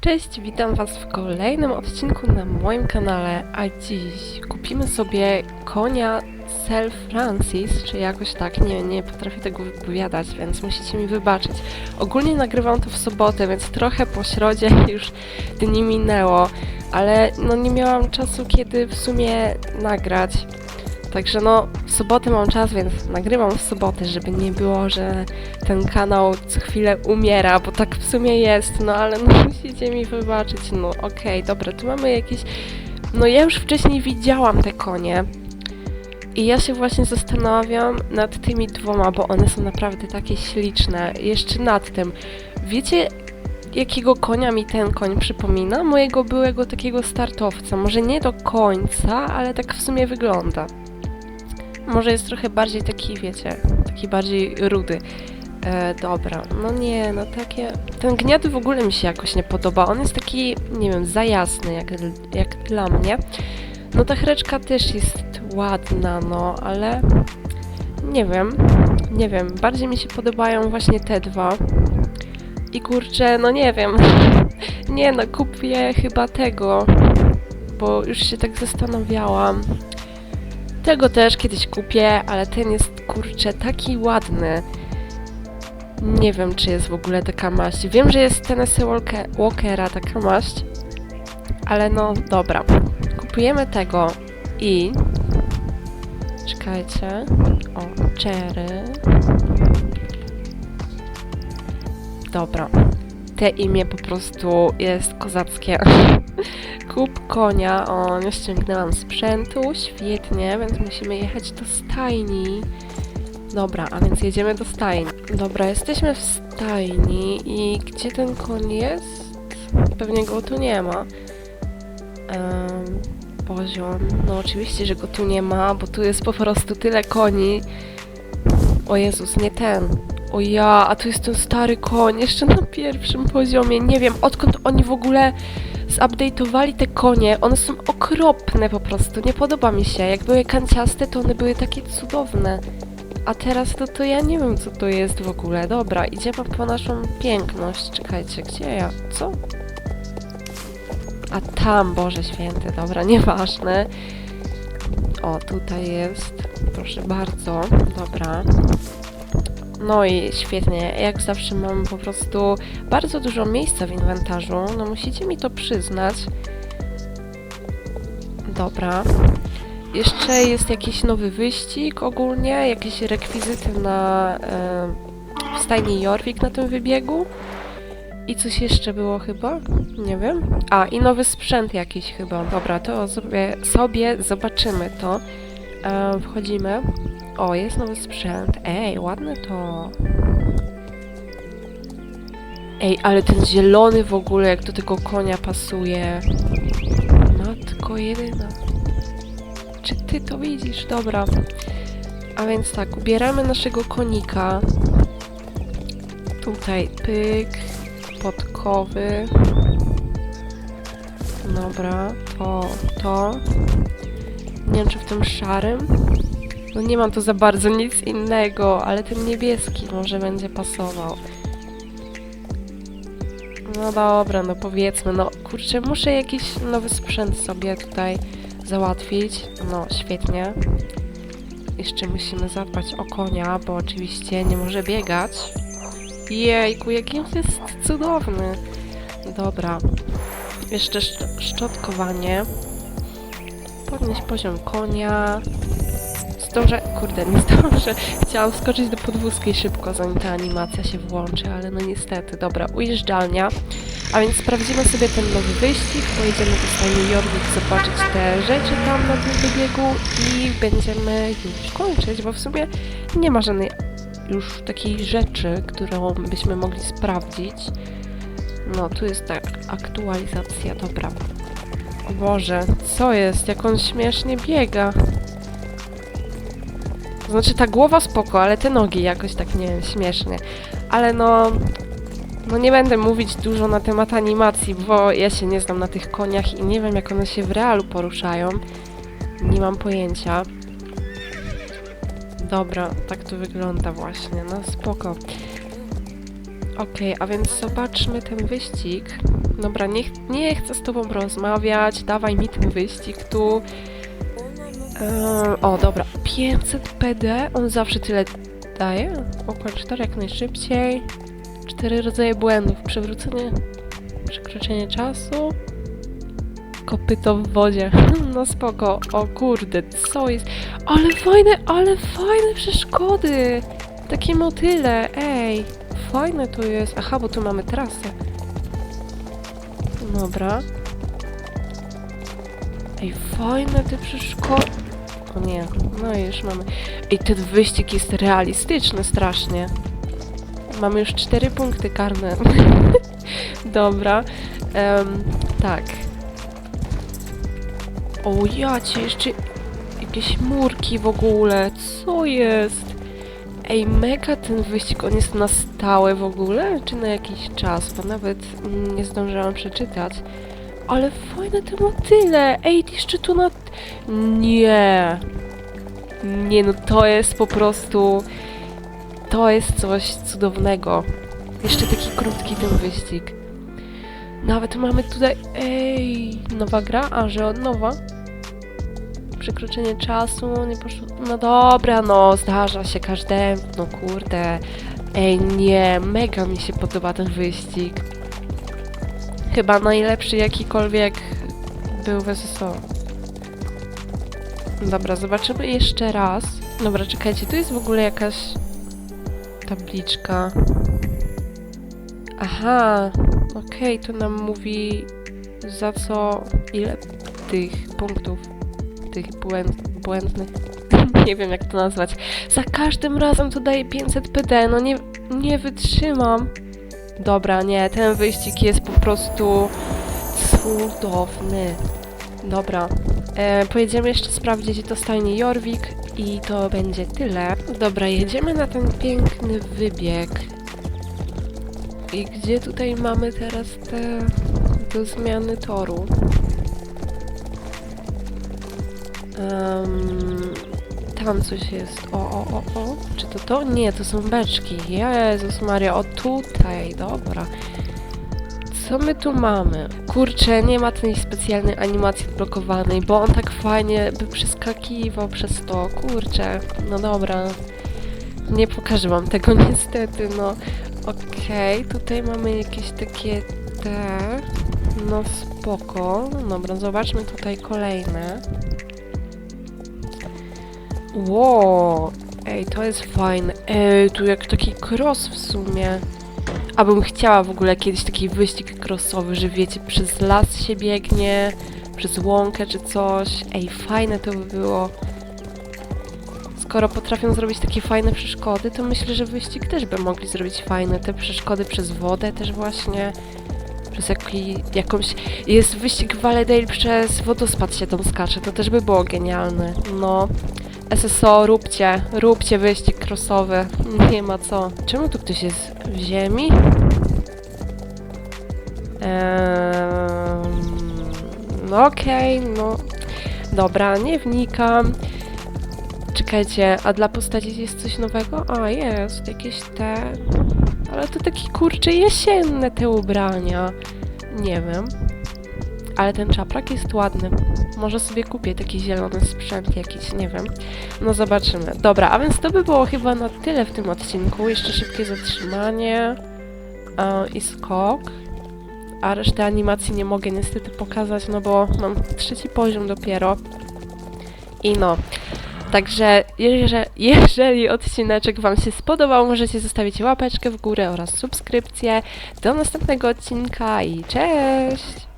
Cześć, witam Was w kolejnym odcinku na moim kanale, a dziś kupimy sobie konia Sir Francis, czy jakoś tak, nie, nie potrafię tego wypowiadać, więc musicie mi wybaczyć. Ogólnie nagrywam to w sobotę, więc trochę po środzie już dni minęło, ale no nie miałam czasu kiedy w sumie nagrać. Także no, w sobotę mam czas, więc nagrywam w sobotę, żeby nie było, że ten kanał co chwilę umiera, bo tak w sumie jest, no ale no musicie mi wybaczyć, no okej, dobra, tu mamy jakieś... No ja już wcześniej widziałam te konie i ja się właśnie zastanawiam nad tymi dwoma, bo one są naprawdę takie śliczne. Jeszcze nad tym, wiecie jakiego konia mi ten koń przypomina? Mojego byłego takiego startowca, może nie do końca, ale tak w sumie wygląda. Może jest trochę bardziej taki, wiecie, taki bardziej rudy. E, dobra, no nie, no takie... Ten gniady w ogóle mi się jakoś nie podoba. On jest taki, nie wiem, za jasny jak, jak dla mnie. No ta chreczka też jest ładna, no, ale... Nie wiem, nie wiem. Bardziej mi się podobają właśnie te dwa. I kurczę, no nie wiem. nie no, kupię chyba tego. Bo już się tak zastanawiałam. Tego też kiedyś kupię, ale ten jest kurczę taki ładny. Nie wiem, czy jest w ogóle taka maść. Wiem, że jest Tennessee Walker, Walkera taka maść, ale no dobra. Kupujemy tego i. Czekajcie. O, cherry. Dobra. Te imię po prostu jest kozackie. Kup konia. O, nie ściągnęłam sprzętu. Świetnie, więc musimy jechać do stajni. Dobra, a więc jedziemy do stajni. Dobra, jesteśmy w stajni i gdzie ten koń jest? Pewnie go tu nie ma. Poziom. No oczywiście, że go tu nie ma, bo tu jest po prostu tyle koni. O Jezus, nie ten. O ja, a tu jest ten stary koń, jeszcze na pierwszym poziomie. Nie wiem, odkąd oni w ogóle zupdate'owali te konie. One są okropne po prostu, nie podoba mi się. Jak były kanciaste, to one były takie cudowne. A teraz to, to ja nie wiem, co to jest w ogóle. Dobra, idziemy po naszą piękność. Czekajcie, gdzie ja? Co? A tam, Boże Święty, dobra, nieważne. O, tutaj jest. Proszę bardzo. Dobra. No i świetnie. Jak zawsze mam po prostu bardzo dużo miejsca w inwentarzu. No musicie mi to przyznać. Dobra. Jeszcze jest jakiś nowy wyścig ogólnie, jakieś rekwizyty na e, stajni Jorvik na tym wybiegu. I coś jeszcze było chyba? Nie wiem. A, i nowy sprzęt jakiś chyba. Dobra, to sobie, sobie zobaczymy to. E, wchodzimy. O, jest nowy sprzęt. Ej, ładne to. Ej, ale ten zielony w ogóle, jak do tego konia pasuje. Matko jedyna. Czy ty to widzisz? Dobra. A więc tak, ubieramy naszego konika. Tutaj pyk, podkowy. Dobra, to, to. Nie wiem, czy w tym szarym. No nie mam tu za bardzo nic innego, ale ten niebieski może będzie pasował. No dobra, no powiedzmy, no kurczę, muszę jakiś nowy sprzęt sobie tutaj załatwić. No, świetnie. Jeszcze musimy zadbać o konia, bo oczywiście nie może biegać. Jejku, jaki on jest cudowny. Dobra. Jeszcze szcz szczotkowanie. Podnieść poziom konia. Zdążę... Kurde, nie zdążę. Chciałam skoczyć do podwózki szybko, zanim ta animacja się włączy, ale no niestety. Dobra, ujeżdżalnia. A więc sprawdzimy sobie ten nowy wyścig, pojedziemy do stajni Jorvik zobaczyć te rzeczy tam na tym wybiegu i będziemy już kończyć, bo w sumie nie ma żadnej już takiej rzeczy, którą byśmy mogli sprawdzić. No, tu jest tak, aktualizacja, dobra. Boże, co jest? Jak on śmiesznie biega. Znaczy ta głowa spoko, ale te nogi jakoś tak, nie wiem, śmiesznie. Ale no... No nie będę mówić dużo na temat animacji, bo ja się nie znam na tych koniach i nie wiem jak one się w realu poruszają. Nie mam pojęcia. Dobra, tak to wygląda właśnie, no spoko. Okej, a więc zobaczmy ten wyścig. Dobra, nie, nie chcę z tobą rozmawiać, dawaj mi ten wyścig tu. O, dobra, 500 PD, on zawsze tyle daje. Układ 4 jak najszybciej. Cztery rodzaje błędów. Przewrócenie, przekroczenie czasu. Kopyto w wodzie. No spoko. O kurde, co jest? Ale fajne, ale fajne przeszkody! Takie motyle, ej! Fajne to jest. Aha, bo tu mamy trasę. Dobra. Ej, fajne te przeszkody. O nie, no i już mamy. Ej, ten wyścig jest realistyczny strasznie. Mamy już cztery punkty karne. Dobra. Em, tak. O ja cię, jeszcze jakieś murki w ogóle. Co jest? Ej, mega ten wyścig, on jest na stałe w ogóle? Czy na jakiś czas? Bo nawet mm, nie zdążyłam przeczytać. Ale fajne te motyle! Ej, jeszcze tu na... Nie! Nie, no to jest po prostu... To jest coś cudownego. Jeszcze taki krótki ten wyścig. Nawet mamy tutaj... Ej, nowa gra? A, że od nowa? Przekroczenie czasu, nie poszło... No dobra, no, zdarza się każdemu, no kurde. Ej, nie, mega mi się podoba ten wyścig. Chyba najlepszy jakikolwiek był w SSO. Dobra, zobaczymy jeszcze raz. Dobra, czekajcie, tu jest w ogóle jakaś tabliczka. Aha, okej, to nam mówi za co, ile tych punktów, tych błęd, błędnych, nie wiem jak to nazwać. Za każdym razem to daje 500 PD, no nie, nie wytrzymam. Dobra, nie, ten wyścig jest po prostu cudowny. Dobra, e, pojedziemy jeszcze sprawdzić to stajnie Jorvik i to będzie tyle. Dobra, jedziemy na ten piękny wybieg. I gdzie tutaj mamy teraz te do zmiany toru? Em, tam coś jest. O, o, o, o. Czy to to? Nie, to są beczki. Jezus Maria, o tutaj, dobra. Co my tu mamy? Kurczę, nie ma tej specjalnej animacji blokowanej, bo on tak fajnie by przeskakiwał przez to. Kurczę, no dobra. Nie pokażę wam tego niestety, no. Okej, tutaj mamy jakieś takie te... No spoko. Dobra, zobaczmy tutaj kolejne. Ło, ej, to jest fajne. Ej, tu jak taki cross w sumie. Abym chciała w ogóle kiedyś taki wyścig crossowy, że wiecie, przez las się biegnie, przez łąkę czy coś. Ej, fajne to by było. Skoro potrafią zrobić takie fajne przeszkody, to myślę, że wyścig też by mogli zrobić fajne. Te przeszkody przez wodę też właśnie. Przez jaki, jakąś... Jest wyścig Valedale przez wodospad się tam skacze, to też by było genialne. No, SSO, róbcie, róbcie wyścig crossowy. Nie ma co. Czemu tu ktoś jest w ziemi? Ehm, no okej, no. Dobra, nie wnikam. Czekajcie, a dla postaci jest coś nowego? A, jest, jakieś te... Ale to takie kurcze jesienne te ubrania. Nie wiem. Ale ten czaprak jest ładny. Może sobie kupię taki zielony sprzęt jakiś, nie wiem. No zobaczymy. Dobra, a więc to by było chyba na tyle w tym odcinku. Jeszcze szybkie zatrzymanie e, i skok. A resztę animacji nie mogę niestety pokazać, no bo mam trzeci poziom dopiero. I no. Także jeżeli, jeżeli odcineczek Wam się spodobał, możecie zostawić łapeczkę w górę oraz subskrypcję. Do następnego odcinka i cześć!